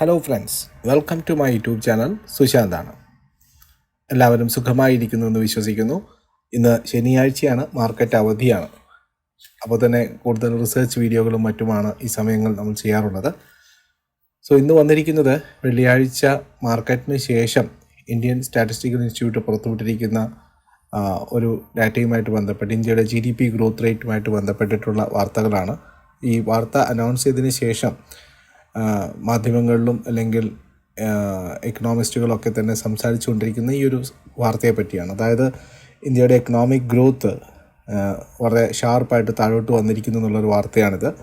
Hello friends welcome to my YouTube channel സുശാന്താണ് എല്ലാവരും സുഖമായിരിക്കുന്നു എന്ന് വിശ്വസിക്കുന്നു. ഇന്ന് ശനിയാഴ്ചയാണ് മാർക്കറ്റ് അവധിയാണ്. അപ്പോൾ തന്നെ കൂടുതൽ റിസർച്ച് വീഡിയോകളും മറ്റുമാണ് ഈ സമയങ്ങൾ നമ്മൾ ചെയ്യാറുള്ളത്. സോ ഇന്ന് വന്നിരിക്കുന്നത് വെള്ളിയാഴ്ച മാർക്കറ്റിന് ശേഷം ഇന്ത്യൻ സ്റ്റാറ്റിസ്റ്റിക്കൽ ഇൻസ്റ്റിറ്റ്യൂട്ട് പുറത്തുവിട്ടിരിക്കുന്ന ഒരു ഡാറ്റയുമായിട്ട് ബന്ധപ്പെട്ട് ഇന്ത്യയുടെ ജി ഡി പി ഗ്രോത്ത് റേറ്റുമായിട്ട് ബന്ധപ്പെട്ടിട്ടുള്ള വാർത്തകളാണ്. ഈ വാർത്ത അനൗൺസ് ചെയ്തതിന് ശേഷം മാധ്യമങ്ങളിലും അല്ലെങ്കിൽ എക്കണോമിസ്റ്റുകളൊക്കെ തന്നെ സംസാരിച്ചുകൊണ്ടിരിക്കുന്ന ഈ ഒരു വാർത്തയെ പറ്റിയാണ്. അതായത് ഇന്ത്യയുടെ എക്കണോമിക് ഗ്രോത്ത് വളരെ ഷാർപ്പായിട്ട് താഴോട്ട് വന്നിരിക്കുന്നു എന്നുള്ളൊരു വാർത്തയാണിത്.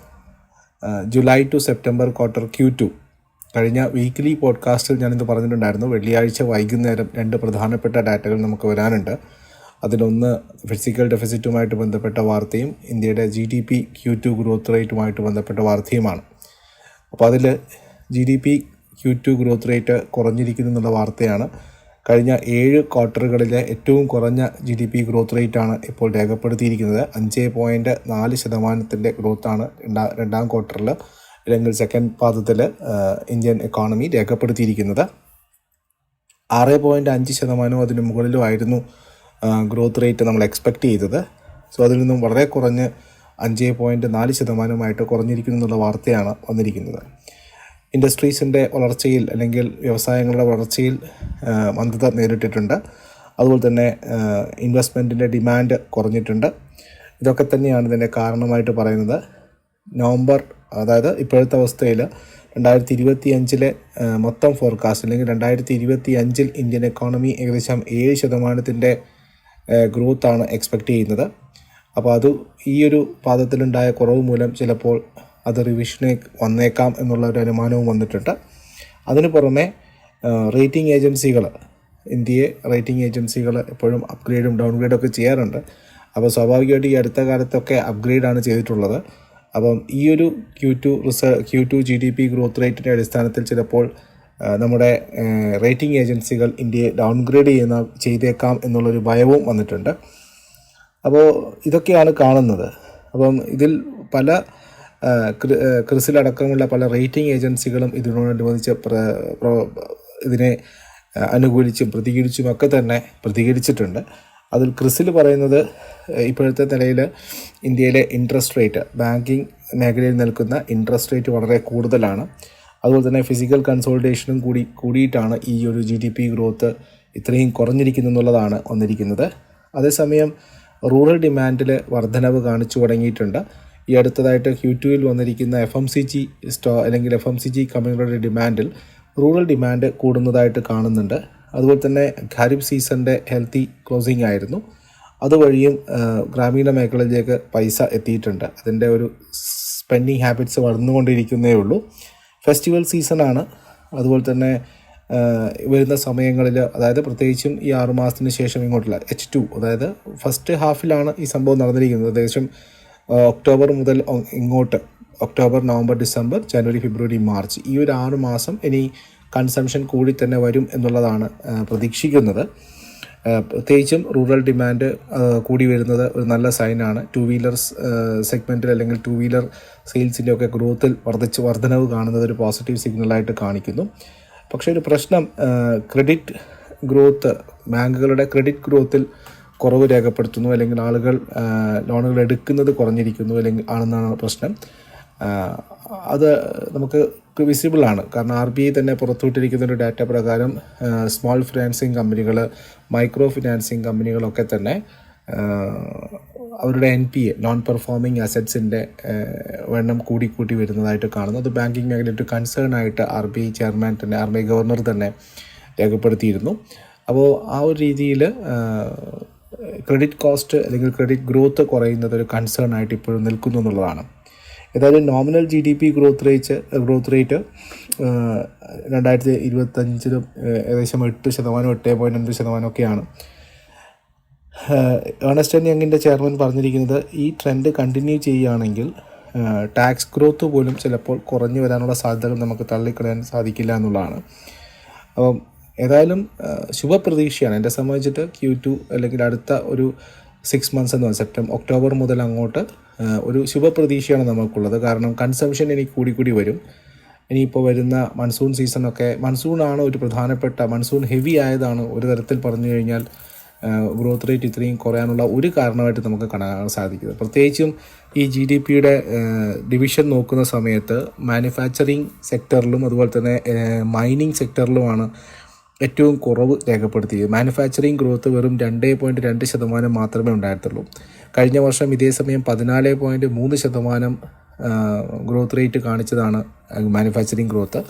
July to September quarter Q two കഴിഞ്ഞ വീക്ക്ലി പോഡ്കാസ്റ്റിൽ ഞാനിത് പറഞ്ഞിട്ടുണ്ടായിരുന്നു വെള്ളിയാഴ്ച വൈകുന്നേരം രണ്ട് പ്രധാനപ്പെട്ട ഡാറ്റകൾ നമുക്ക് വരാനുണ്ട്. അതിലൊന്ന് ഫിസിക്കൽ ഡെഫിസിറ്റുമായിട്ട് ബന്ധപ്പെട്ട വാർത്തയും ഇന്ത്യയുടെ G D P Q two growth റേറ്റുമായിട്ട് ബന്ധപ്പെട്ട വാർത്തയുമാണ്. അപ്പോൾ അതിൽ G D P Q two growth rate കുറഞ്ഞിരിക്കുന്നു എന്നുള്ള വാർത്തയാണ്. കഴിഞ്ഞ ഏഴ് ക്വാർട്ടറുകളിലെ ഏറ്റവും കുറഞ്ഞ ജി ഡി പി ഗ്രോത്ത് റേറ്റാണ് ഇപ്പോൾ രേഖപ്പെടുത്തിയിരിക്കുന്നത്. അഞ്ച് പോയിന്റ് നാല് ശതമാനത്തിന്റെ ഗ്രോത്താണ് രണ്ടാം രണ്ടാം ക്വാർട്ടറിൽ അല്ലെങ്കിൽ സെക്കൻഡ് പാദത്തിൽ ഇന്ത്യൻ എക്കോണമി രേഖപ്പെടുത്തിയിരിക്കുന്നത്. ആറ് പോയിന്റ് അഞ്ച് ശതമാനവും അതിന് മുകളിലുമായിരുന്നു ഗ്രോത്ത് റേറ്റ് നമ്മൾ എക്സ്പെക്റ്റ് ചെയ്തത്. സോ അതിൽ നിന്നും വളരെ കുറഞ്ഞ് അഞ്ച് പോയിന്റ് നാല് ശതമാനമായിട്ട് കുറഞ്ഞിരിക്കുന്നു എന്നുള്ള വാർത്തയാണ് വന്നിരിക്കുന്നത്. ഇൻഡസ്ട്രീസിന്റെ വളർച്ചയിൽ അല്ലെങ്കിൽ വ്യവസായങ്ങളുടെ വളർച്ചയിൽ മന്ദത നേരിട്ടിട്ടുണ്ട്. അതുപോലെ തന്നെ ഇൻവെസ്റ്റ്മെന്റിന്റെ ഡിമാൻഡ് കുറഞ്ഞിട്ടുണ്ട്. ഇതൊക്കെ തന്നെയാണ് ഇതിന്റെ കാരണമായിട്ട് പറയുന്നത്. നവംബർ അതായത് ഇപ്പോഴത്തെ അവസ്ഥയിൽ രണ്ടായിരത്തി ഇരുപത്തി അഞ്ചിലെ മൊത്തം ഫോർകാസ്റ്റ് അല്ലെങ്കിൽ രണ്ടായിരത്തി ഇരുപത്തി അഞ്ചിൽ ഇന്ത്യൻ എക്കോണമി ഏകദേശം ഏഴ് ശതമാനത്തിന്റെ ഗ്രോത്താണ് എക്സ്പെക്റ്റ് ചെയ്യുന്നത്. അപ്പോൾ അത് ഈ ഒരു പാദത്തിലുണ്ടായ കുറവ് മൂലം ചിലപ്പോൾ അത് റിവിഷനെ വന്നേക്കാം എന്നുള്ള ഒരു അനുമാനവും വന്നിട്ടുണ്ട്. അതിന് പുറമെ റേറ്റിംഗ് ഏജൻസികൾ ഇന്ത്യയെ റേറ്റിംഗ് ഏജൻസികൾ എപ്പോഴും അപ്ഗ്രേഡും ഡൗൺഗ്രേഡും ഒക്കെ ചെയ്യാറുണ്ട്. അപ്പോൾ സ്വാഭാവികമായിട്ട് ഈ അടുത്ത കാലത്തൊക്കെ അപ്ഗ്രേഡാണ് ചെയ്തിട്ടുള്ളത്. അപ്പം ഈ ഒരു ക്യൂ ടു റിസ Q two G D P growth റേറ്റിന്റെ അടിസ്ഥാനത്തിൽ ചിലപ്പോൾ നമ്മുടെ റേറ്റിംഗ് ഏജൻസികൾ ഇന്ത്യയെ ഡൗൺഗ്രേഡ് ചെയ്യുന്ന ചെയ്തേക്കാം എന്നുള്ളൊരു ഭയവും വന്നിട്ടുണ്ട്. അപ്പോൾ ഇതൊക്കെയാണ് കാണുന്നത്. അപ്പം ഇതിൽ പല ക്രിസിലടക്കമുള്ള പല റേറ്റിംഗ് ഏജൻസികളും ഇതിനോടനുബന്ധിച്ച് ഇതിനെ അനുകൂലിച്ചും പ്രതികരിച്ചും ഒക്കെ തന്നെ പ്രതികരിച്ചിട്ടുണ്ട്. അതിൽ ക്രിസിൽ പറയുന്നത് ഇപ്പോഴത്തെ നിലയിൽ ഇന്ത്യയിലെ ഇൻട്രസ്റ്റ് റേറ്റ് ബാങ്കിങ് മേഖലയിൽ നിൽക്കുന്ന ഇൻട്രസ്റ്റ് റേറ്റ് വളരെ കൂടുതലാണ്. അതുപോലെ തന്നെ ഫിസിക്കൽ കൺസോൾട്ടേഷനും കൂടി കൂടിയിട്ടാണ് ഈ ഒരു ജി ഡി പി ഗ്രോത്ത് ഇത്രയും കുറഞ്ഞിരിക്കുന്നു എന്നുള്ളതാണ് വന്നിരിക്കുന്നത്. അതേസമയം റൂറൽ ഡിമാൻഡിൽ വർധനവ് കാണിച്ചു തുടങ്ങിയിട്ടുണ്ട്. ഈ അടുത്തതായിട്ട് ക്യൂ ടുവിൽ വന്നിരിക്കുന്ന എഫ് എം സി ജി സ്റ്റോ അല്ലെങ്കിൽ എഫ് എം സി ജി കമ്പനികളുടെ ഡിമാൻഡിൽ റൂറൽ ഡിമാൻഡ് കൂടുന്നതായിട്ട് കാണുന്നുണ്ട്. അതുപോലെ തന്നെ ഖാരിഫ് സീസണിന്റെ ഹെൽത്തി ക്ലോസിംഗ് ആയിരുന്നു. അതുവഴിയും ഗ്രാമീണ മേഖലയിലേക്ക് പൈസ എത്തിയിട്ടുണ്ട്. അതിന്റെ ഒരു സ്പെൻഡിങ് ഹാബിറ്റ്സ് വളർന്നുകൊണ്ടിരിക്കുന്നേ ഉള്ളൂ. ഫെസ്റ്റിവൽ സീസണാണ്. അതുപോലെ തന്നെ വരുന്ന സമയങ്ങളിൽ അതായത് പ്രത്യേകിച്ചും ഈ ആറുമാസത്തിന് ശേഷം ഇങ്ങോട്ടുള്ള എച്ച് ടു അതായത് ഫസ്റ്റ് ഹാഫിലാണ് ഈ സംഭവം നടന്നിരിക്കുന്നത്. ഏകദേശം ഒക്ടോബർ മുതൽ ഇങ്ങോട്ട് ഒക്ടോബർ നവംബർ ഡിസംബർ ജനുവരി ഫെബ്രുവരി മാർച്ച് ഈ ഒരു ആറ് മാസം ഇനി കൺസംഷൻ കൂടി തന്നെ വരും എന്നുള്ളതാണ് പ്രതീക്ഷിക്കുന്നത്. പ്രത്യേകിച്ചും റൂറൽ ഡിമാൻഡ് കൂടി വരുന്നത് ഒരു നല്ല സൈനാണ് ടു വീലർ സെഗ്മെന്റിൽ അല്ലെങ്കിൽ ടു വീലർ സെയിൽസിന്റെ ഒക്കെ ഗ്രോത്തിൽ വർദ്ധിച്ച് വർധനവ് കാണുന്നത് ഒരു പോസിറ്റീവ് സിഗ്നലായിട്ട് കാണിക്കുന്നു. പക്ഷേ ഒരു പ്രശ്നം ക്രെഡിറ്റ് ഗ്രോത്ത് ബാങ്കുകളുടെ ക്രെഡിറ്റ് ഗ്രോത്തിൽ കുറവ് രേഖപ്പെടുത്തുന്നു അല്ലെങ്കിൽ ആളുകൾ ലോണുകൾ എടുക്കുന്നത് കുറഞ്ഞിരിക്കുന്നു അല്ലെങ്കിൽ ആണെന്നാണ് പ്രശ്നം. അത് നമുക്ക് വിസിബിളാണ് കാരണം ആർ ബി ഐ തന്നെ പുറത്തുവിട്ടിരിക്കുന്ന ഒരു ഡാറ്റ പ്രകാരം സ്മോൾ ഫിനാൻസിങ് കമ്പനികൾ മൈക്രോ ഫിനാൻസിങ് കമ്പനികളൊക്കെ തന്നെ അവരുടെ N P A non performing അസറ്റ്സിന്റെ എണ്ണം കൂടി കൂട്ടി വരുന്നതായിട്ട് കാണുന്നു. അത് ബാങ്കിങ് മേഖല ഒരു കൺസേൺ ആയിട്ട് ആർ ബി ഐ ചെയർമാൻ തന്നെ ആർ ബി ഐ ഗവർണർ തന്നെ രേഖപ്പെടുത്തിയിരുന്നു. അപ്പോൾ ആ ഒരു രീതിയിൽ ക്രെഡിറ്റ് കോസ്റ്റ് അല്ലെങ്കിൽ ക്രെഡിറ്റ് ഗ്രോത്ത് കുറയുന്നത് ഒരു കൺസേൺ ആയിട്ട് ഇപ്പോഴും നിൽക്കുന്നു എന്നുള്ളതാണ്. ഏതായാലും nominal G D P growth rate growth rate രണ്ടായിരത്തി ഇരുപത്തഞ്ചിലും ഏകദേശം എട്ട് ശതമാനം എട്ട് പോയിന്റ് അഞ്ച് ശതമാനമൊക്കെയാണ് ഏണസ്റ്റ് ആൻഡ് യങ്ങിന്റെ ചെയർമാൻ പറഞ്ഞിരിക്കുന്നത് ഈ ട്രെൻഡ് കണ്ടിന്യൂ ചെയ്യുകയാണെങ്കിൽ ടാക്സ് ഗ്രോത്ത് പോലും ചിലപ്പോൾ കുറഞ്ഞു വരാനുള്ള സാധ്യതകൾ നമുക്ക് തള്ളിക്കളയാൻ സാധിക്കില്ല എന്നുള്ളതാണ്. അപ്പം ഏതായാലും ശുഭപ്രതീക്ഷയാണ്. എന്നെ സംബന്ധിച്ചിട്ട് ക്യൂ ടു അല്ലെങ്കിൽ അടുത്ത ഒരു സിക്സ് മന്ത്സ് എന്ന് പറഞ്ഞാൽ സെപ്റ്റംബർ ഒക്ടോബർ മുതൽ അങ്ങോട്ട് ഒരു ശുഭപ്രതീക്ഷയാണ് നമുക്കുള്ളത്. കാരണം കൺസംഷൻ ഇനി കൂടി കൂടി വരും. ഇനിയിപ്പോൾ വരുന്ന മൺസൂൺ സീസണൊക്കെ മൺസൂണാണ് ഒരു പ്രധാനപ്പെട്ട മൺസൂൺ ഹെവി ആയതാണ് ഒരു തരത്തിൽ പറഞ്ഞു കഴിഞ്ഞാൽ ഗ്രോത്ത് റേറ്റ് ഇത്രയും കുറയാനുള്ള ഒരു കാരണമായിട്ട് നമുക്ക് കാണാൻ സാധിക്കുന്നത്. പ്രത്യേകിച്ചും ഈ ജി ഡി പിയുടെ ഡിവിഷൻ നോക്കുന്ന സമയത്ത് മാനുഫാക്ചറിങ് സെക്ടറിലും അതുപോലെ തന്നെ മൈനിങ് സെക്ടറിലുമാണ് ഏറ്റവും കുറവ് രേഖപ്പെടുത്തിയത്. മാനുഫാക്ചറിങ് ഗ്രോത്ത് വെറും രണ്ട് പോയിന്റ് രണ്ട് ശതമാനം മാത്രമേ ഉണ്ടായിട്ടുള്ളൂ കഴിഞ്ഞ വർഷം ഇതേ സമയം പതിനാല് പോയിന്റ് മൂന്ന് ശതമാനം ഗ്രോത്ത് റേറ്റ് കാണിച്ചതാണ് മാനുഫാക്ചറിങ് ഗ്രോത്ത്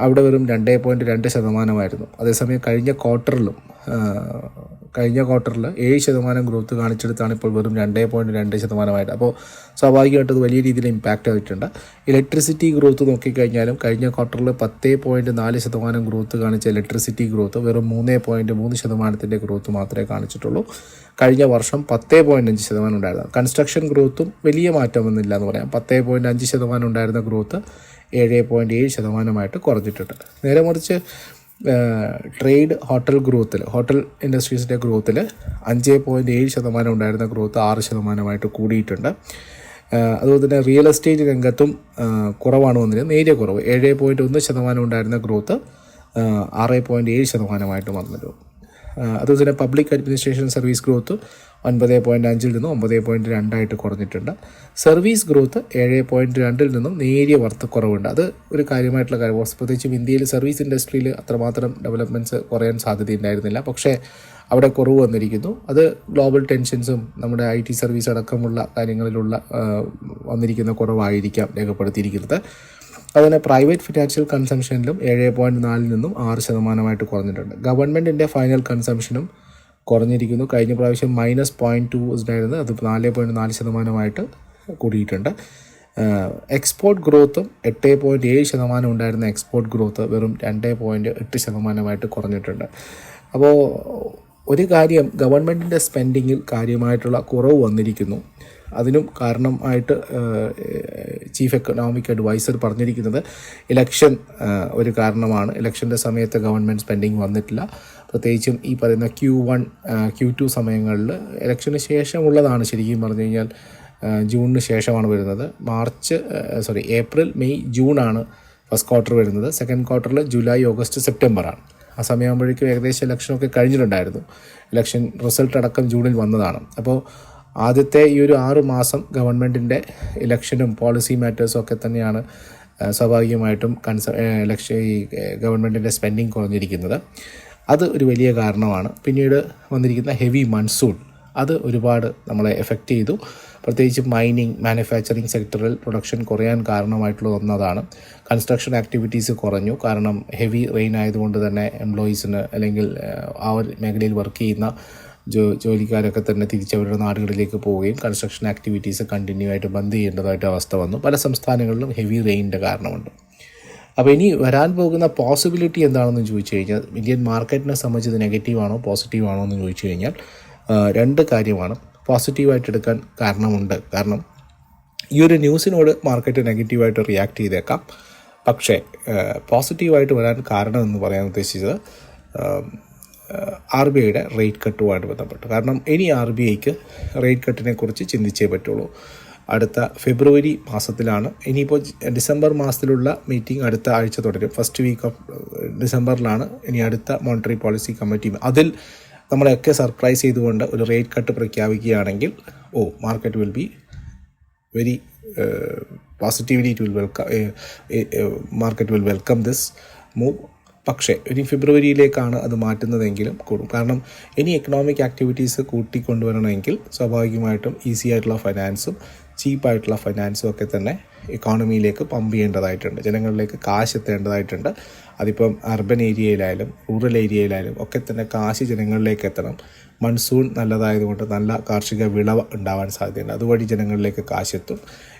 അവിടെ വെറും രണ്ടേ പോയിന്റ് രണ്ട് ശതമാനമായിരുന്നു. അതേസമയം കഴിഞ്ഞ ക്വാർട്ടറിലും കഴിഞ്ഞ ക്വാർട്ടറിൽ ഏഴ് ശതമാനം ഗ്രോത്ത് കാണിച്ചെടുത്താണ് ഇപ്പോൾ വെറും രണ്ടേ പോയിന്റ് രണ്ട് ശതമാനമായിട്ട് അപ്പോൾ സ്വാഭാവികമായിട്ട് അത് വലിയ രീതിയിൽ ഇമ്പാക്റ്റ് ആയിട്ടുണ്ട്. ഇലക്ട്രിസിറ്റി ഗ്രോത്ത് നോക്കിക്കഴിഞ്ഞാലും കഴിഞ്ഞ ക്വാർട്ടറിൽ പത്തേ പോയിന്റ് നാല് ശതമാനം ഗ്രോത്ത് കാണിച്ച ഇലക്ട്രിസിറ്റി ഗ്രോത്ത് വെറും മൂന്നേ പോയിന്റ് മൂന്ന് ശതമാനത്തിന്റെ ഗ്രോത്ത് മാത്രമേ കാണിച്ചിട്ടുള്ളൂ. കഴിഞ്ഞ വർഷം പത്തേ പോയിന്റ് അഞ്ച് ശതമാനം ഉണ്ടായിരുന്നു. കൺസ്ട്രക്ഷൻ ഗ്രോത്തും വലിയ മാറ്റമൊന്നുമില്ല എന്ന് പറയാം. പത്തേ പോയിന്റ് അഞ്ച് ശതമാനം ഉണ്ടായിരുന്ന ഗ്രോത്ത് ഏഴ് പോയിന്റ് ഏഴ് ശതമാനമായിട്ട് കുറഞ്ഞിട്ടുണ്ട്. നേരെ മറിച്ച് ട്രേഡ് ഹോട്ടൽ ഗ്രോത്തിൽ ഹോട്ടൽ ഇൻഡസ്ട്രീസിന്റെ ഗ്രോത്തിൽ അഞ്ച് പോയിന്റ് ഏഴ് ശതമാനം ഉണ്ടായിരുന്ന ഗ്രോത്ത് ആറ് ശതമാനമായിട്ട് കൂടിയിട്ടുണ്ട്. അതുപോലെ തന്നെ റിയൽ എസ്റ്റേറ്റ് രംഗത്തും കുറവാണ് വന്നിരുന്നത്. നേരിയ കുറവ് ഏഴ് പോയിന്റ് ഒന്ന് ശതമാനം ഉണ്ടായിരുന്ന ഗ്രോത്ത് ആറ് പോയിന്റ് ഏഴ് ശതമാനമായിട്ട് വന്നിരുന്നു. അതുപോലെ തന്നെ പബ്ലിക് അഡ്മിനിസ്ട്രേഷൻ സർവീസ് ഗ്രോത്ത് ഒൻപത് പോയിന്റ് അഞ്ചിൽ നിന്നും ഒമ്പത് പോയിന്റ് രണ്ടായിട്ട് കുറഞ്ഞിട്ടുണ്ട്. സർവീസ് ഗ്രോത്ത് ഏഴ് പോയിന്റ് രണ്ടിൽ നിന്നും നേരിയ വർത്തക്കുറവുണ്ട് അത് ഒരു കാര്യമായിട്ടുള്ള കാര്യം. പ്രത്യേകിച്ചും ഇന്ത്യയിൽ സർവീസ് ഇൻഡസ്ട്രിയിൽ അത്രമാത്രം ഡെവലപ്മെന്റ്സ് കുറയാൻ സാധ്യതയുണ്ടായിരുന്നില്ല. പക്ഷേ അവിടെ കുറവ് വന്നിരിക്കുന്നു. അത് ഗ്ലോബൽ ടെൻഷൻസും നമ്മുടെ ഐ ടി സർവീസ് അടക്കമുള്ള കാര്യങ്ങളിലുള്ള വന്നിരിക്കുന്ന കുറവായിരിക്കാം രേഖപ്പെടുത്തിയിരിക്കുന്നത്. അതുപോലെ പ്രൈവറ്റ് ഫിനാൻഷ്യൽ കൺസംഷനിലും ഏഴ് പോയിന്റ് നാലിൽ നിന്നും ആറ് ശതമാനമായിട്ട് കുറഞ്ഞിട്ടുണ്ട്. ഗവൺമെന്റിന്റെ ഫൈനൽ കൺസംഷനും കുറഞ്ഞിരിക്കുന്നു. കഴിഞ്ഞ പ്രാവശ്യം മൈനസ് പോയിന്റ് ടു ഉണ്ടായിരുന്നത് അത് നാല് പോയിന്റ് നാല് ശതമാനമായിട്ട് കൂടിയിട്ടുണ്ട്. എക്സ്പോർട്ട് ഗ്രോത്തും എട്ട് പോയിന്റ് ഏഴ് ശതമാനം ഉണ്ടായിരുന്ന എക്സ്പോർട്ട് ഗ്രോത്ത് വെറും രണ്ട് പോയിന്റ് എട്ട് ശതമാനമായിട്ട് കുറഞ്ഞിട്ടുണ്ട്. അപ്പോൾ ഒരു കാര്യം ഗവൺമെന്റിന്റെ സ്പെൻഡിങ്ങിൽ കാര്യമായിട്ടുള്ള കുറവ് വന്നിരിക്കുന്നു. അതിനും കാരണമായിട്ട് ചീഫ് എക്കണോമിക് അഡ്വൈസർ പറഞ്ഞിരിക്കുന്നത് ഇലക്ഷൻ ഒരു കാരണമാണ്. ഇലക്ഷന്റെ സമയത്ത് ഗവൺമെന്റ് സ്പെൻഡിങ് വന്നിട്ടില്ല. പ്രത്യേകിച്ചും ഈ പറയുന്ന ക്യൂ വൺ ക്യൂ ടു സമയങ്ങളിൽ ഇലക്ഷന് ശേഷമുള്ളതാണ് ശരിക്കും പറഞ്ഞു കഴിഞ്ഞാൽ ജൂണിന് ശേഷമാണ് വരുന്നത്. മാർച്ച് സോറി ഏപ്രിൽ മെയ് ജൂണാണ് ഫസ്റ്റ് ക്വാർട്ടർ വരുന്നത്. സെക്കൻഡ് ക്വാർട്ടറിൽ ജൂലൈ ഓഗസ്റ്റ് സെപ്റ്റംബറാണ്. ആ സമയമാകുമ്പോഴേക്കും ഏകദേശം ഇലക്ഷനൊക്കെ കഴിഞ്ഞിട്ടുണ്ടായിരുന്നു. ഇലക്ഷൻ റിസൾട്ട് അടക്കം ജൂണിൽ വന്നതാണ്. അപ്പോൾ ആദ്യത്തെ ഈ ഒരു ആറ് മാസം ഗവൺമെന്റിന്റെ ഇലക്ഷനും പോളിസി മാറ്റേഴ്സും ഒക്കെ തന്നെയാണ് സ്വാഭാവികമായിട്ടും കൺസ ഇലക്ഷൻ ഈ ഗവൺമെന്റിന്റെ സ്പെൻഡിങ് കുറഞ്ഞിരിക്കുന്നത്. അത് ഒരു വലിയ കാരണമാണ്. പിന്നീട് വന്നിരിക്കുന്ന ഹെവി മൺസൂൺ അത് ഒരുപാട് നമ്മളെ എഫക്റ്റ് ചെയ്തു. പ്രത്യേകിച്ച് മൈനിങ് മാനുഫാക്ചറിങ് സെക്ടറിൽ പ്രൊഡക്ഷൻ കുറയാൻ കാരണമായിട്ടുള്ള ഒന്നതാണ്. കൺസ്ട്രക്ഷൻ ആക്ടിവിറ്റീസ് കുറഞ്ഞു. കാരണം ഹെവി റെയിൻ ആയതുകൊണ്ട് തന്നെ എംപ്ലോയീസിന് അല്ലെങ്കിൽ ആ ഒരു മേഖലയിൽ വർക്ക് ചെയ്യുന്ന ജോ ജോലിക്കാരൊക്കെ തന്നെ തിരിച്ചവരുടെ നാടുകളിലേക്ക് പോവുകയും കൺസ്ട്രക്ഷൻ ആക്ടിവിറ്റീസ് കണ്ടിന്യൂ ആയിട്ട് ബന്ദ് ചെയ്യേണ്ടതായിട്ട് അവസ്ഥ വന്നു. പല സംസ്ഥാനങ്ങളിലും ഹെവി റെയിനിന്റെ കാരണമുണ്ട്. അപ്പോൾ ഇനി വരാൻ പോകുന്ന പോസിബിലിറ്റി എന്താണെന്ന് ചോദിച്ചു കഴിഞ്ഞാൽ ഇന്ത്യൻ മാർക്കറ്റിനെ സംബന്ധിച്ച് നെഗറ്റീവാണോ പോസിറ്റീവാണോ എന്ന് ചോദിച്ചു കഴിഞ്ഞാൽ രണ്ട് കാര്യമാണ്. പോസിറ്റീവായിട്ട് എടുക്കാൻ കാരണമുണ്ട്. കാരണം ഈ ഒരു ന്യൂസിനോട് മാർക്കറ്റ് നെഗറ്റീവായിട്ട് റിയാക്ട് ചെയ്തേക്കാം. പക്ഷേ പോസിറ്റീവായിട്ട് വരാൻ കാരണം എന്ന് പറയാൻ ഉദ്ദേശിച്ചത് ആർ ബി ഐയുടെ റേറ്റ് കട്ടുമായിട്ട് ബന്ധപ്പെട്ട്. കാരണം ഇനി ആർ ബി ഐക്ക് റേറ്റ് കട്ടിനെ കുറിച്ച് ചിന്തിച്ചേ പറ്റുള്ളൂ. അടുത്ത ഫെബ്രുവരി മാസത്തിലാണ്. ഇനിയിപ്പോൾ ഡിസംബർ മാസത്തിലുള്ള മീറ്റിംഗ് അടുത്ത ആഴ്ച തുടരും. ഫസ്റ്റ് വീക്ക് ഓഫ് ഡിസംബറിലാണ്. ഇനി അടുത്ത മോണിറ്ററി പോളിസി കമ്മിറ്റി അതിൽ നമ്മളെയൊക്കെ സർപ്രൈസ് ചെയ്തുകൊണ്ട് ഒരു റേറ്റ് കട്ട് പ്രഖ്യാപിക്കുകയാണെങ്കിൽ ഓ market will be very positively it will welcome market will welcome this move പക്ഷേ ഇനി ഫെബ്രുവരിയിലേക്കാണ് അത് മാറ്റുന്നതെങ്കിലും കൂടും. കാരണം ഇനി എക്കണോമിക് ആക്ടിവിറ്റീസ് കൂട്ടിക്കൊണ്ടുവരണമെങ്കിൽ സ്വാഭാവികമായിട്ടും ഈസി ആയിട്ടുള്ള ഫൈനാൻസും ചീപ്പായിട്ടുള്ള ഫൈനാൻസും ഒക്കെ തന്നെ എക്കോണമിയിലേക്ക് പമ്പ് ചെയ്യേണ്ടതായിട്ടുണ്ട്. ജനങ്ങളിലേക്ക് കാശ് എത്തേണ്ടതായിട്ടുണ്ട്. അതിപ്പം അർബൻ ഏരിയയിലായാലും റൂറൽ ഏരിയയിലായാലും ഒക്കെ തന്നെ കാശ് ജനങ്ങളിലേക്ക് എത്തണം. മൺസൂൺ നല്ലതായതുകൊണ്ട് നല്ല കാർഷിക വിളവ് ഉണ്ടാവാൻ സാധ്യതയുണ്ട്. അതുവഴി ജനങ്ങളിലേക്ക് കാശ് എത്തും.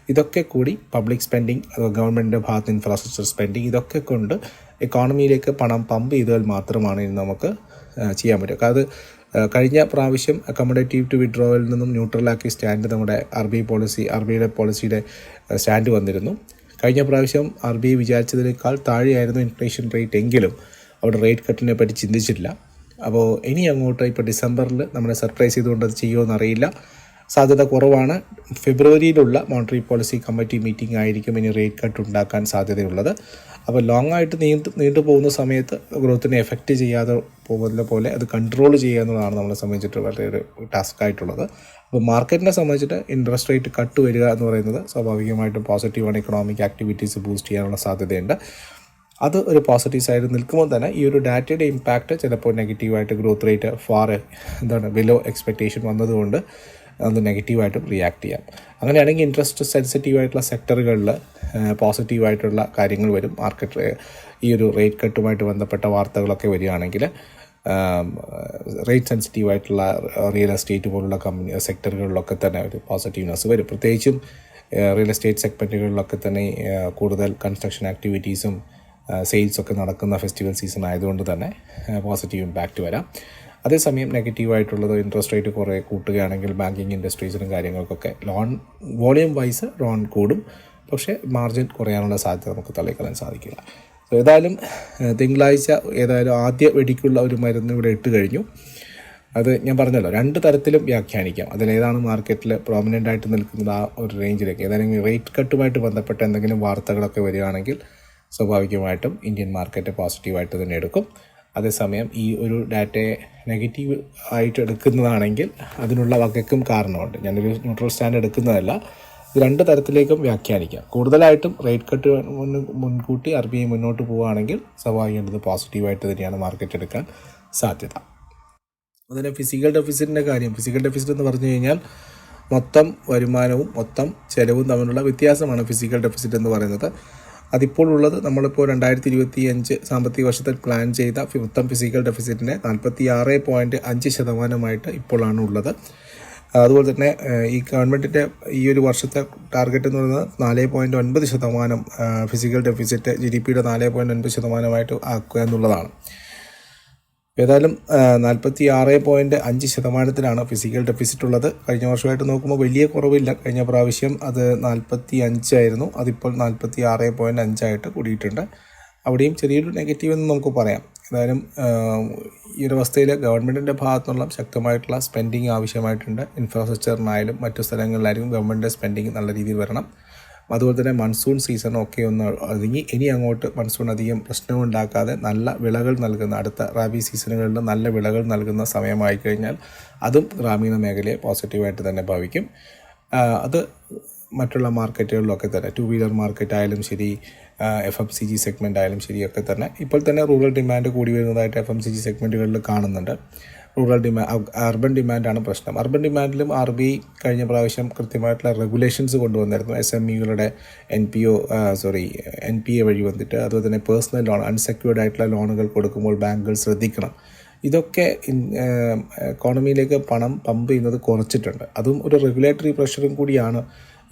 ഇതൊക്കെ കൂടി പബ്ലിക് സ്പെൻഡിങ് ഗവൺമെന്റിന്റെ ഭാഗത്ത് ഇൻഫ്രാസ്ട്രക്ചർ സ്പെൻഡിങ് ഇതൊക്കെ കൊണ്ട് എക്കോണമിയിലേക്ക് പണം പമ്പ് ചെയ്താൽ മാത്രമാണ് നമുക്ക് ചെയ്യാൻ പറ്റുക. അത് കഴിഞ്ഞ പ്രാവശ്യം അക്കോമഡേറ്റീവ് ടു വിഡ്രോവലിൽ നിന്നും ന്യൂട്രലാക്കി സ്റ്റാൻഡ് നമ്മുടെ R B policy R B ഐയുടെ പോളിസിയുടെ സ്റ്റാൻഡ് വന്നിരുന്നു. കഴിഞ്ഞ പ്രാവശ്യം ആർ ബി ഐ വിചാരിച്ചതിനേക്കാൾ താഴെയായിരുന്നു ഇൻഫ്ലേഷൻ റേറ്റ് എങ്കിലും അവിടെ റേറ്റ് കട്ടിനെ പറ്റി ചിന്തിച്ചിട്ടില്ല. അപ്പോൾ ഇനി അങ്ങോട്ട് ഇപ്പോൾ ഡിസംബറിൽ നമ്മളെ സർപ്രൈസ് ചെയ്തുകൊണ്ട് അത് ചെയ്യുമോ എന്നറിയില്ല. സാധ്യത കുറവാണ്. ഫെബ്രുവരിയിലുള്ള മോണിറ്ററി പോളിസി കമ്മിറ്റി മീറ്റിംഗ് ആയിരിക്കും ഇനി റേറ്റ് കട്ട് ഉണ്ടാക്കാൻ സാധ്യതയുള്ളത്. അപ്പോൾ ലോങ് ആയിട്ട് നീണ്ട് നീണ്ടു പോകുന്ന സമയത്ത് ഗ്രോത്തിനെ എഫക്റ്റ് ചെയ്യാതെ പോകുന്ന പോലെ അത് കൺട്രോൾ ചെയ്യുക എന്നുള്ളതാണ് നമ്മളെ സംബന്ധിച്ചിട്ട് വളരെ ഒരു ടാസ്ക് ആയിട്ടുള്ളത്. അപ്പോൾ മാർക്കറ്റിനെ സംബന്ധിച്ചിട്ട് ഇൻട്രസ്റ്റ് റേറ്റ് കട്ട് വരിക എന്ന് പറയുന്നത് സ്വാഭാവികമായിട്ടും പോസിറ്റീവാണ് ഇക്കണോമിക് ആക്ടിവിറ്റീസ് ബൂസ്റ്റ് ചെയ്യാനുള്ള സാധ്യതയുണ്ട്. അത് ഒരു പോസിറ്റീവ് സൈഡിൽ നിൽക്കുമ്പോൾ തന്നെ ഈ ഒരു ഡാറ്റയുടെ ഇമ്പാക്റ്റ് ചിലപ്പോൾ നെഗറ്റീവായിട്ട് ഗ്രോത്ത് റേറ്റ് ഫാർ എന്താണ് ബിലോ എക്സ്പെക്റ്റേഷൻ വന്നതുകൊണ്ട് അത് നെഗറ്റീവായിട്ടും റിയാക്ട് ചെയ്യാം. അങ്ങനെയാണെങ്കിൽ ഇൻട്രസ്റ്റ് സെൻസിറ്റീവ് ആയിട്ടുള്ള സെക്ടറുകളിൽ പോസിറ്റീവായിട്ടുള്ള കാര്യങ്ങൾ വരും. മാർക്കറ്റ് ഈ ഒരു റേറ്റ് കട്ടുമായിട്ട് ബന്ധപ്പെട്ട വാർത്തകളൊക്കെ വരികയാണെങ്കിൽ റേറ്റ് സെൻസിറ്റീവ് ആയിട്ടുള്ള റിയൽ എസ്റ്റേറ്റ് പോലുള്ള കമ്പനി സെക്ടറുകളിലൊക്കെ തന്നെ ഒരു പോസിറ്റീവ്നെസ് വരും. പ്രത്യേകിച്ചും റിയൽ എസ്റ്റേറ്റ് സെഗ്മെന്റുകളിലൊക്കെ തന്നെ കൂടുതൽ കൺസ്ട്രക്ഷൻ ആക്ടിവിറ്റീസും സെയിൽസൊക്കെ നടക്കുന്ന ഫെസ്റ്റിവൽ സീസൺ ആയതുകൊണ്ട് തന്നെ പോസിറ്റീവ് ഇമ്പാക്റ്റ് വരാം. അതേസമയം നെഗറ്റീവായിട്ടുള്ളത് ഇൻട്രസ്റ്റ് റേറ്റ് കുറേ കൂട്ടുകയാണെങ്കിൽ ബാങ്കിങ് ഇൻഡസ്ട്രീസിനും കാര്യങ്ങൾക്കൊക്കെ ലോൺ വോളിയം വൈസ് ലോൺ കൂടും. പക്ഷേ മാർജിൻ കുറയാനുള്ള സാധ്യത നമുക്ക് തള്ളിക്കളയാൻ സാധിക്കില്ല. സോ ഏതായാലും തിങ്കളാഴ്ച ഏതായാലും ആദ്യ വെടിക്കുള്ള ഒരു മരുന്ന് ഇവിടെ ഇട്ട് കഴിഞ്ഞു. അത് ഞാൻ പറഞ്ഞല്ലോ രണ്ട് തരത്തിലും വ്യാഖ്യാനിക്കാം. അതിലേതാണ് മാർക്കറ്റിൽ പ്രോമിനന്റ് ആയിട്ട് നിൽക്കുന്നത് ആ ഒരു റേഞ്ചിലേക്ക് ഏതായാലും റേറ്റ് കട്ടുമായിട്ട് ബന്ധപ്പെട്ട എന്തെങ്കിലും വാർത്തകളൊക്കെ വരികയാണെങ്കിൽ സ്വാഭാവികമായിട്ടും ഇന്ത്യൻ മാർക്കറ്റ് പോസിറ്റീവായിട്ട് തന്നെ എടുക്കും. അതേസമയം ഈ ഒരു ഡാറ്റയെ നെഗറ്റീവ് ആയിട്ട് എടുക്കുന്നതാണെങ്കിൽ അതിനുള്ള വകയ്ക്കും കാരണമുണ്ട്. ഞാനൊരു ന്യൂട്രൽ സ്റ്റാൻഡ് എടുക്കുന്നതല്ല. ഇത് രണ്ട് തരത്തിലേക്കും വ്യാഖ്യാനിക്കാം. കൂടുതലായിട്ടും റേറ്റ് കട്ട് മുൻ- മുൻകൂട്ടി ആർ ഐ മുന്നോട്ട് പോവുകയാണെങ്കിൽ സ്വാഭാവികേണ്ടത് ഇത് പോസിറ്റീവായിട്ട് തന്നെയാണ് മാർക്കറ്റ് എടുക്കാൻ സാധ്യത. അതിന് ഫിസിക്കൽ ഡെഫിസിറ്റിന്റെ കാര്യം. ഫിസിക്കൽ ഡെഫിസിറ്റ് എന്ന് പറഞ്ഞു കഴിഞ്ഞാൽ മൊത്തം വരുമാനവും മൊത്തം ചെലവും തമ്മിലുള്ള വ്യത്യാസമാണ് ഫിസിക്കൽ ഡെഫിസിറ്റ് എന്ന് പറയുന്നത്. അതിപ്പോൾ ഉള്ളത് നമ്മളിപ്പോൾ രണ്ടായിരത്തി ഇരുപത്തി അഞ്ച് സാമ്പത്തിക വർഷത്തിൽ പ്ലാൻ ചെയ്ത മൊത്തം ഫിസിക്കൽ ഡെഫിസിറ്റിന്റെ നാൽപ്പത്തി ആറ് പോയിന്റ് അഞ്ച് ശതമാനമായിട്ട് ഇപ്പോഴാണ് ഉള്ളത്. അതുപോലെ തന്നെ ഈ ഗവൺമെന്റിന്റെ ഈ ഒരു വർഷത്തെ ടാർഗറ്റ് എന്ന് പറയുന്നത് നാല് പോയിന്റ് ഒൻപത് ശതമാനം ഫിസിക്കൽ ഡെഫിസിറ്റ് ജി ഡി പിയുടെ നാല് പോയിന്റ് ഒൻപത് ശതമാനമായിട്ട് ആക്കുക എന്നുള്ളതാണ്. ഏതായാലും നാൽപ്പത്തി ആറ് പോയിന്റ് അഞ്ച് ശതമാനത്തിലാണ് ഫിസിക്കൽ ഡെഫിസിറ്റ് ഉള്ളത്. കഴിഞ്ഞ വർഷമായിട്ട് നോക്കുമ്പോൾ വലിയ കുറവില്ല. കഴിഞ്ഞ പ്രാവശ്യം അത് നാൽപ്പത്തി അഞ്ചായിരുന്നു അതിപ്പോൾ നാൽപ്പത്തി ആറ് പോയിന്റ് അഞ്ചായിട്ട് കൂടിയിട്ടുണ്ട്. അവിടെയും ചെറിയൊരു നെഗറ്റീവ് എന്ന് നമുക്ക് പറയാം. ഏതായാലും ഈ ഒരു അവസ്ഥയിൽ ഗവൺമെന്റിന്റെ ഭാഗത്തുനിന്നുള്ള ശക്തമായിട്ടുള്ള സ്പെൻഡിങ് ആവശ്യമായിട്ടുണ്ട്. ഇൻഫ്രാസ്ട്രക്ചറിനായാലും മറ്റു സ്ഥലങ്ങളിലായാലും ഗവൺമെന്റിന്റെ സ്പെൻഡിങ് നല്ല രീതിയിൽ വരണം. അതുപോലെ തന്നെ മൺസൂൺ സീസൺ ഒക്കെ ഒന്ന് ഒതുങ്ങി ഇനി അങ്ങോട്ട് മൺസൂൺ അധികം പ്രശ്നമുണ്ടാക്കാതെ നല്ല വിളകൾ നൽകുന്ന അടുത്ത റാബി സീസണുകളിൽ നല്ല വിളകൾ നൽകുന്ന സമയമായി കഴിഞ്ഞാൽ അതും ഗ്രാമീണ മേഖലയെ പോസിറ്റീവായിട്ട് തന്നെ ഭാവിക്കും. അത് മറ്റുള്ള മാർക്കറ്റുകളിലൊക്കെ തന്നെ ടു വീലർ മാർക്കറ്റ് ആയാലും ശരി F M C G segment ആയാലും ശരിയൊക്കെ തന്നെ ഇപ്പോൾ തന്നെ റൂറൽ ഡിമാൻഡ് കൂടി വരുന്നതായിട്ട് എഫ് എം സി ജി സെഗ്മെന്റുകളിൽ കാണുന്നുണ്ട്. റൂറൽ ഡിമാൻഡ് അർബൻ ഡിമാൻഡാണ് പ്രശ്നം. അർബൻ ഡിമാൻഡിലും ആർ ബി കഴിഞ്ഞ പ്രാവശ്യം കൃത്യമായിട്ടുള്ള റെഗുലേഷൻസ് കൊണ്ടുവന്നിരുന്നു. S M ഇകളുടെ N P O sorry N P A വഴി വന്നിട്ട് അതുപോലെ തന്നെ പേഴ്സണൽ ലോൺ അൺസെക്യൂർഡ് ആയിട്ടുള്ള ലോണുകൾ കൊടുക്കുമ്പോൾ ബാങ്കുകൾ ശ്രദ്ധിക്കണം. ഇതൊക്കെ എക്കോണമിയിലേക്ക് പണം പമ്പ് ചെയ്യുന്നത് കുറച്ചിട്ടുണ്ട്. അതും ഒരു റെഗുലേറ്ററി പ്രഷറും കൂടിയാണ്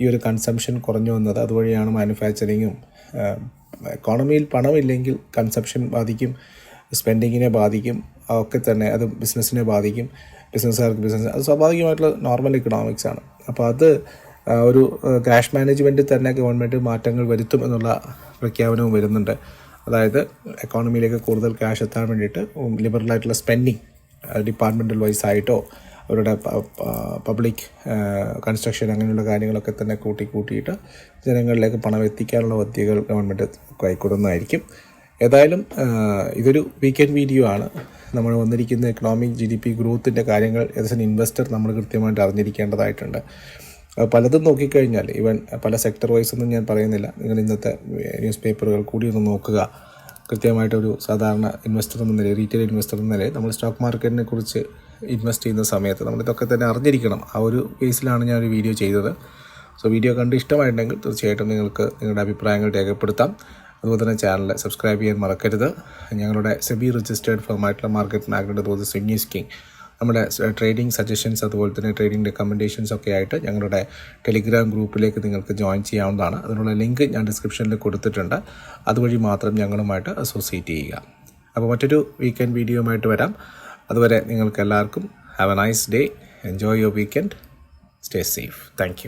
ഈ ഒരു കൺസംഷൻ കുറഞ്ഞു വന്നത്. അതുവഴിയാണ് മാനുഫാക്ചറിങ്ങും എക്കോണമിയിൽ പണമില്ലെങ്കിൽ കൺസംഷൻ ബാധിക്കും. സ്പെൻഡിങ്ങിനെ ബാധിക്കും ഒക്കെ തന്നെ അത് ബിസിനസ്സിനെ ബാധിക്കും ബിസിനസ്സുകാർക്ക് ബിസിനസ് അത് സ്വാഭാവികമായിട്ടുള്ള നോർമൽ ഇക്കണോമിക്സ് ആണ്. അപ്പോൾ അത് ഒരു ക്യാഷ് മാനേജ്മെന്റിൽ തന്നെ ഗവൺമെന്റ് മാറ്റങ്ങൾ വരുത്തും എന്നുള്ള പ്രഖ്യാപനവും വരുന്നുണ്ട്. അതായത് എക്കോണമിയിലേക്ക് കൂടുതൽ ക്യാഷ് എത്താൻ വേണ്ടിയിട്ട് ലിബറൽ ആയിട്ടുള്ള സ്പെൻഡിങ് ഡിപ്പാർട്ട്മെന്റൽ വൈസ് ആയിട്ടോ അവരുടെ പബ്ലിക് കൺസ്ട്രക്ഷൻ അങ്ങനെയുള്ള കാര്യങ്ങളൊക്കെ തന്നെ കൂട്ടി കൂട്ടിയിട്ട് ജനങ്ങളിലേക്ക് പണം എത്തിക്കാനുള്ള പദ്ധതികൾ ഗവൺമെന്റ് കൈക്കൊള്ളുന്നതായിരിക്കും. ഏതായാലും ഇതൊരു വീക്കെൻഡ് വീഡിയോ ആണ്. നമ്മൾ വന്നിരിക്കുന്ന എക്കണോമിക് ജി ഡി പി ഗ്രോത്തിന്റെ കാര്യങ്ങൾ എൻ ഇൻവെസ്റ്റർ നമ്മൾ കൃത്യമായിട്ട് അറിഞ്ഞിരിക്കേണ്ടതായിട്ടുണ്ട്. പലതും നോക്കിക്കഴിഞ്ഞാൽ ഇവൻ പല സെക്ടർ വൈസ് ഒന്നും ഞാൻ പറയുന്നില്ല. നിങ്ങൾ ഇന്നത്തെ ന്യൂസ് പേപ്പറുകൾ കൂടി ഒന്ന് നോക്കുക. കൃത്യമായിട്ടൊരു സാധാരണ ഇൻവെസ്റ്റർ എന്ന നിലയിൽ റീറ്റെയിൽ ഇൻവെസ്റ്റർ എന്ന നിലയിൽ നമ്മൾ സ്റ്റോക്ക് മാർക്കറ്റിനെ കുറിച്ച് ഇൻവെസ്റ്റ് ചെയ്യുന്ന സമയത്ത് നമ്മളിതൊക്കെ തന്നെ അറിഞ്ഞിരിക്കണം. ആ ഒരു ബേസിലാണ് ഞാൻ ഒരു വീഡിയോ ചെയ്തത്. സോ വീഡിയോ കണ്ട് ഇഷ്ടമായിട്ടുണ്ടെങ്കിൽ തീർച്ചയായിട്ടും നിങ്ങൾക്ക് നിങ്ങളുടെ അഭിപ്രായങ്ങൾ രേഖപ്പെടുത്താം. അതുപോലെ തന്നെ ചാനൽ സബ്സ്ക്രൈബ് ചെയ്യാൻ മറക്കരുത്. ഞങ്ങളുടെ സെബി രജിസ്റ്റേർഡ് ഫേമായിട്ടുള്ള മാർക്കറ്റ് മാഗ്നറ്റ് അതുപോലെ സ്വിംഗീസ് കിങ് നമ്മുടെ ട്രേഡിംഗ് സജഷൻസ് അതുപോലെ തന്നെ ട്രേഡിംഗ് റെക്കമെൻഡേഷൻസ് ഒക്കെ ആയിട്ട് ഞങ്ങളുടെ ടെലിഗ്രാം ഗ്രൂപ്പിലേക്ക് നിങ്ങൾക്ക് ജോയിൻ ചെയ്യാവുന്നതാണ്. അതിനുള്ള ലിങ്ക് ഞാൻ ഡിസ്ക്രിപ്ഷനിൽ കൊടുത്തിട്ടുണ്ട്. അതുവഴി മാത്രം ഞങ്ങളുമായിട്ട് അസോസിയേറ്റ് ചെയ്യുക. അപ്പോൾ മറ്റൊരു വീക്കെൻഡ് വീഡിയോയുമായിട്ട് വരാം. അതുവരെ നിങ്ങൾക്ക് എല്ലാവർക്കും have a nice day enjoy your weekend stay safe thank